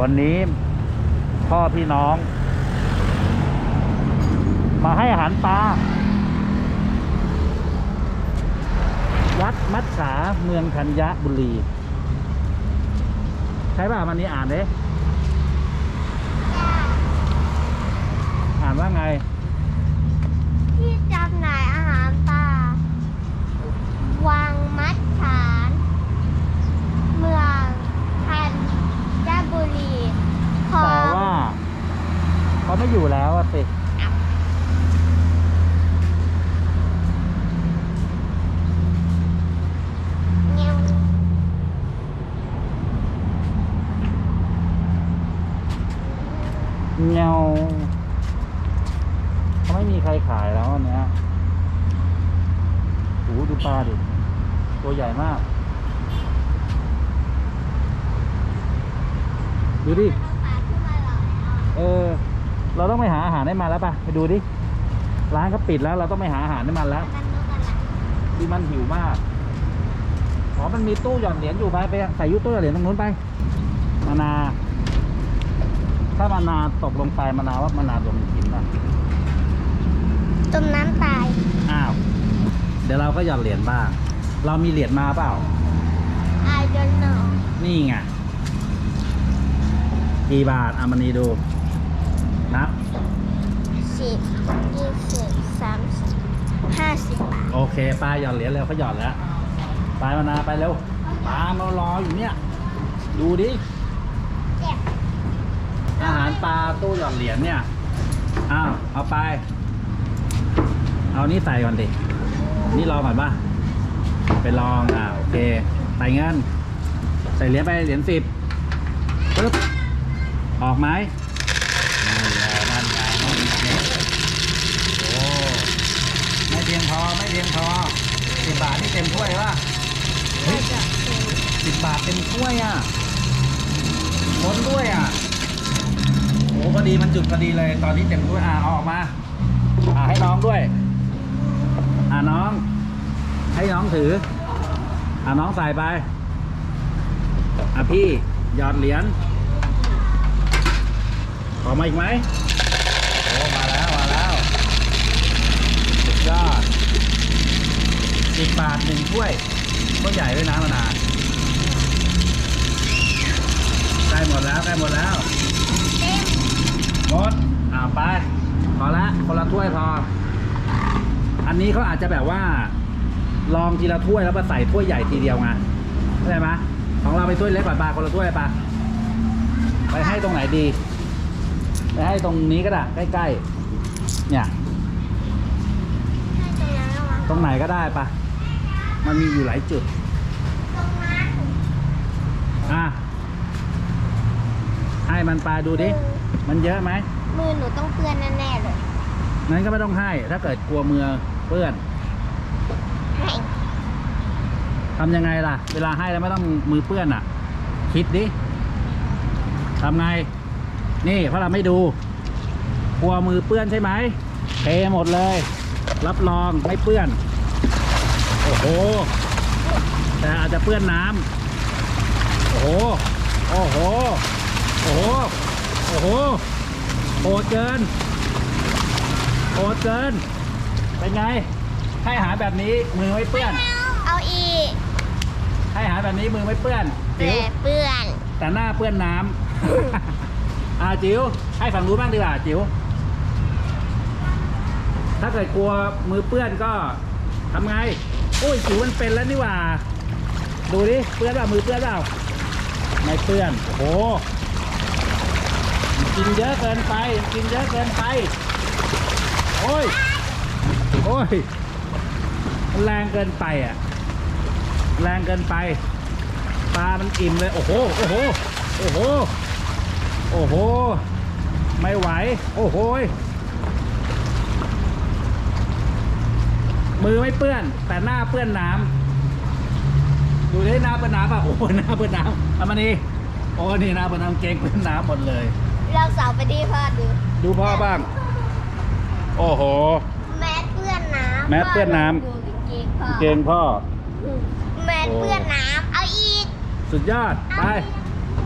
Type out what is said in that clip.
วันนี้พ่อพี่น้อง มาให้อาหารปลาวัดมัดสาเมืองธัญบุรี ใช่ป่ะวันนี้อ่านเด้อ่านว่าไง ที่จำหน่ายอาหารป่า วังมัดฐาน เมืองธัญบุรีขอ แต่ ง ว่าเขาไม่ อยู่แล้วอะสิเงาเขาไม่มีใครขายแล้วอันเนี้ยโอ้โหดูปลาดิ ตัวใหญ่มาก ดูดิ เออ เออเราต้องไปหาอาหารให้มันแล้วป่ะไปดูดิร้านก็ปิดแล้ว เราต้องไปหาอาหารให้มันแล้วกันนกกันละที่มันหิวมากอ๋อมันมีตู้หย่อนเหรียญอยู่ไปไปใส่ยุตู้หย่อนเหรียญตรงนู้นไปมานา ถ้ามานาตกลงไปมานาว่ามานาโดนกินป่ะจมน้ำตายอ้าวเดี๋ยวเราก็หย่อนเหรียญบ้าง เรามีเหรียญมาเปล่า I don't know นี่ไงกี่บาทอามานีดู นับ สิบยี่สิบสามสิบห้าสิบบาทโอเคปลาหย่อนเหรียญเร็วเขาหย่อนแล้วปลามานาไปเร็วปลามารออยู่เนี่ย ดูดิ เจ็บอาหารปลาตู้หย่อนเหรียญเนี่ย อ้าว เอาไป เอานี่ใส่ก่อนดิ นี่รอก่อนป่ะ ไปลอง อ่าโอเค ใส่เงิน ใส่เหรียญไปเหรียญสิบปึ๊บ ออกไหมนั่นแหละนั่นไงนั่นไงโอ้ ไม่เพียงพอไม่เพียงพอสิบบาทนี่เต็มถ้วยป่ะเฮ้ยจะเป็นสิบบาทเต็มถ้วยอะล้นด้วยอะโอ้พอดีมันจุดพอดีเลย ตอนนี้เต็มถ้วยอะเอาออกมา อ่าให้น้องด้วย อ่าน้อง ให้น้องถือ อ่าน้องใส่ไป อะพี่หยอดเหรียญออกมาอีกไหมโอ้มาแล้วมาแล้วสุดยอด สิบบาทหนึ่งถ้วย ก็ใหญ่ด้วยนะมานานใกล้หมดแล้วใกล้หมดแล้วเต็มหมดอ่าไปพอละคนละถ้วยพอ อันนี้เขาอาจจะแบบว่า ลองทีละถ้วยแล้วมาใส่ถ้วยใหญ่ทีเดียวไงเข้าใจไหมของเราไปถ้วยเล็กกว่าปลาคนละถ้วยปลาไปให้ตรงไหนดี ไปให้ตรงนี้ก็ได้ใกล้ๆเนี่ย ให้ตรงนั้นระวัง ตรงไหนก็ได้ปะมันมีอยู่หลายจุดตรงนั้นอะ ให้มันปลาดูดิ มันเยอะไหม มือหนูต้องเปื้อนแน่ๆเลยนั้นก็ไม่ต้องให้ ถ้าเกิดกลัวมือเปื้อนให้ทำยังไงล่ะ เวลาให้แล้วไม่ต้องมือเปื้อนอะ คิดดิทำไง นี่เพราะเราไม่ดู กลัวมือเปื้อนใช่ไหมเทหมดเลย รับรองไม่เปื้อน โอ้โห แต่อาจจะเปื้อนน้ำโอ้โห โอ้โห โอ้โห โอ้โหโหดเกินโหดเกิน เป็นไง ให้อาหารแบบนี้มือไม่เปื้อน เอาอีกให้อาหารแบบนี้มือไม่เปื้อนแต่จิ๋วเปื้อน แต่หน้าเปื้อนน้ำ อ่าจิ๋วให้ฝั่งรู้นบ้างดีกว่าจิ๋ว ถ้าเกิดกลัวมือเปื้อนก็ทำไง โอ้ยจิ๋วมันเป็นแล้วนี่หว่า ดูดิ เปื้อนเปล่ามือเปื้อนเปล่า ไม่เปื้อน โอ้โห กินเยอะเกินไป กินเยอะเกินไป โอ้ย โอ้ย แรงเกินไปอะ แรงเกินไป ปลา มันอิ่มเลย โอ้โห โอ้โห โอ้โห โอ้โห ไม่ไหว โอ้โห มือไม่เปื้อน แต่หน้าเปื้อนน้ำดูดิหน้าเปื้อนน้ำป่ะโอ้โหหน้าเปื้อนน้ำเอามานี่โอ้นี่หน้าเปื้อนน้ำเกงเปื้อนน้ำหมดเลย เราสาวไปดีพ่อดู ดูพ่อบ้าง โอ้โห แมสเปื้อนน้ำแมสเปื้อนน้ำพ่ลงดูกางเกงพ่อเกงพ่อ แมสเปื้อนน้ำเอาอีก สุดยอด ไปเอาอีก